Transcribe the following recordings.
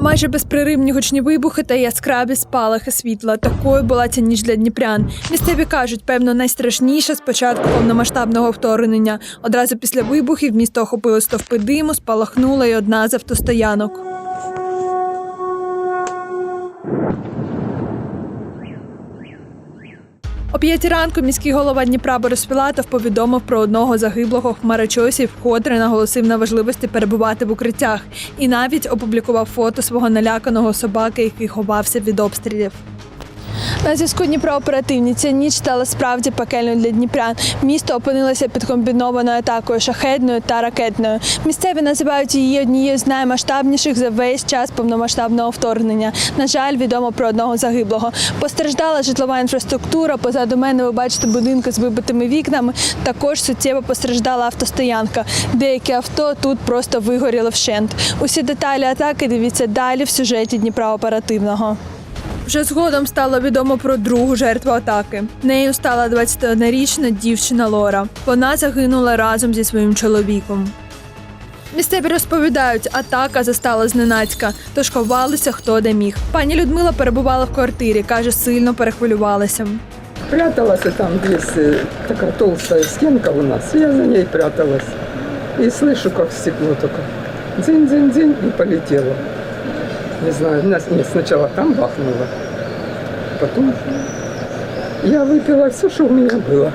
Майже безпреривні гучні вибухи та яскраві спалахи світла. Такою була ця ніч для дніпрян. Місцеві кажуть, певно, найстрашніше з початку повномасштабного вторгнення. Одразу після вибухів місто охопило стовпи диму, спалахнула й одна з автостоянок. О п'ятій ранку міський голова Дніпра Борис Пілатов повідомив про одного загиблого хмарочосів, котре наголосив на важливості перебувати в укриттях і навіть опублікував фото свого наляканого собаки, який ховався від обстрілів. На зв'язку Дніпрооперативні ця ніч стала справді пекельною для дніпрян. Місто опинилося під комбінованою атакою шахедною та ракетною. Місцеві називають її однією з наймасштабніших за весь час повномасштабного вторгнення. На жаль, відомо про одного загиблого. Постраждала житлова інфраструктура. Позаду мене ви бачите будинки з вибитими вікнами. Також суттєво постраждала автостоянка. Деякі авто тут просто вигоріли вщент. Усі деталі атаки дивіться далі в сюжеті Дніпра оперативного. Вже згодом стало відомо про другу жертву атаки. Нею стала 21-річна дівчина Лора. Вона загинула разом зі своїм чоловіком. Місцеві розповідають, атака застала зненацька, тож ховалися хто де міг. Пані Людмила перебувала в квартирі, каже, сильно перехвилювалася. Пряталась, и там есть э, такая толстая стенка у нас. Я за ней пряталась. И слышу, как стекло только дзынь-дзынь-дзынь и полетело. Не знаю, нас нет, сначала там бахнуло. Потом я выпила все, что у меня было.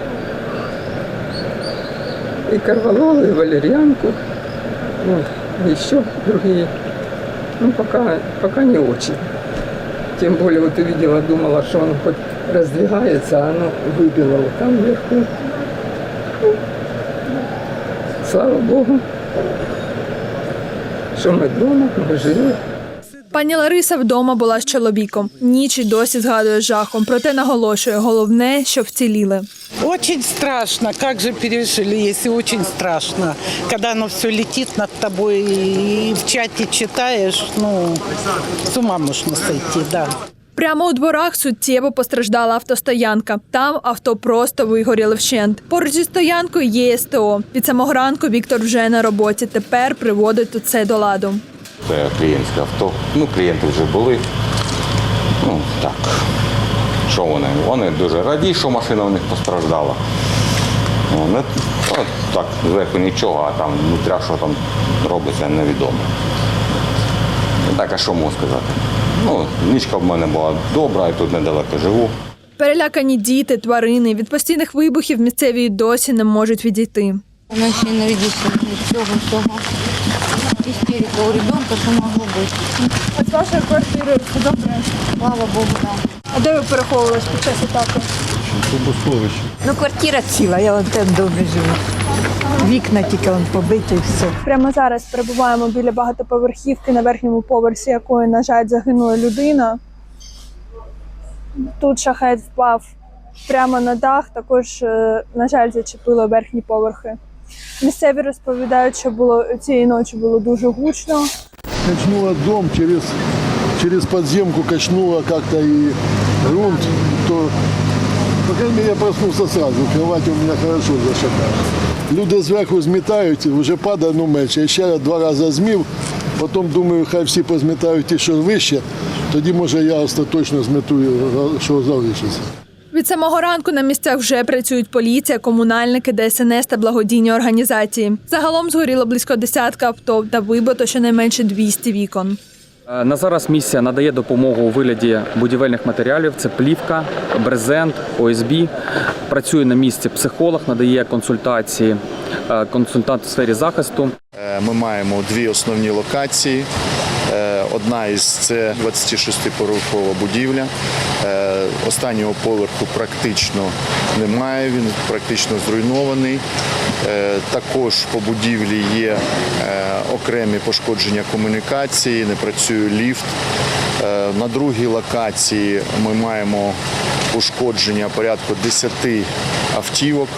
И корвалол, и валерьянку, вот, и еще другие. Ну, пока, пока не очень. Тем более, вот увидела, думала, что оно хоть раздвигается, а оно выбило вот там вверху. Ну, Слава Богу, что мы дома, мы живы. Пані Лариса вдома була з чоловіком. Ніч і досі згадує жахом, проте наголошує, головне, що вціліли. Очень страшно, как же пережили, если очень страшно. Когда оно все летит над тобой и в чате читаешь, ну, с ума можно сойти, да. Прямо у дворах суттєво постраждала автостоянка. Там авто просто вигоріли вщент. Поруч зі стоянкою є СТО. Від самого ранку Віктор вже на роботі. Тепер приводить це до ладу. Це клієнтське авто. Ну, клієнти вже були. Ну, так. Що вони? Вони дуже раді, що машина у них постраждала. Ну, не, от так, зверху нічого, а там внутря, що там робиться, невідомо. Так, а що можу сказати? Ну, нічка в мене була добра, я тут недалеко живу. Перелякані діти, тварини від постійних вибухів місцеві досі не можуть відійти. Ночі не відійшли від цього всього. Істерика у ребенка, що могло бути. А з вашої квартири все добре? Слава Богу, да. А де ви переховувалися під час атаки? Ну, квартира ціла, я в тому домі живу. Вікна тільки он побиті і все. Прямо зараз перебуваємо біля багатоповерхівки на верхньому поверсі, якої, на жаль, загинула людина. Тут шахет впав прямо на дах, також, е, на жаль, зачепило верхні поверхи. Місцеві розповідають, що було цієї ночі було дуже гучно. качнуло дом через, через подземку, качнуло как-то и грунт, то, по крайней мере, я проснулся сразу, кровать у меня хорошо зашатала. Люди зверху змітають, вже падає, ну менше. Я ще два рази змів, потім думаю, хай всі позмітають ті, що вище, тоді може я остаточно зметую, що залишиться. Від самого ранку на місцях вже працюють поліція, комунальники, ДСНС та благодійні організації. Загалом згоріло близько десятка авто та вибито щонайменше 200 вікон. Е, На зараз місія надає допомогу у вигляді будівельних матеріалів. Це плівка, брезент, ОСБ. Працює на місці психолог, надає консультації, е, консультант у сфері захисту. Е, Ми маємо дві основні локації. Е, Одна із це 26-поверхова будівля. Е, Останнього поверху практично немає, він практично зруйнований. Е, Також по будівлі є окремі пошкодження комунікації, не працює ліфт. На другій локації ми маємо пошкодження порядку 10 автівок.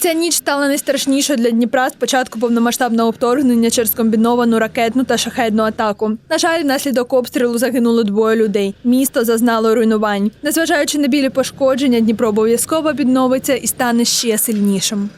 Ця ніч стала найстрашнішою для Дніпра з початку повномасштабного вторгнення через комбіновану ракетну та шахедну атаку. На жаль, внаслідок обстрілу загинуло двоє людей. Місто зазнало руйнувань. Незважаючи на білі пошкодження, Дніпро обов'язково відновиться і стане ще сильнішим.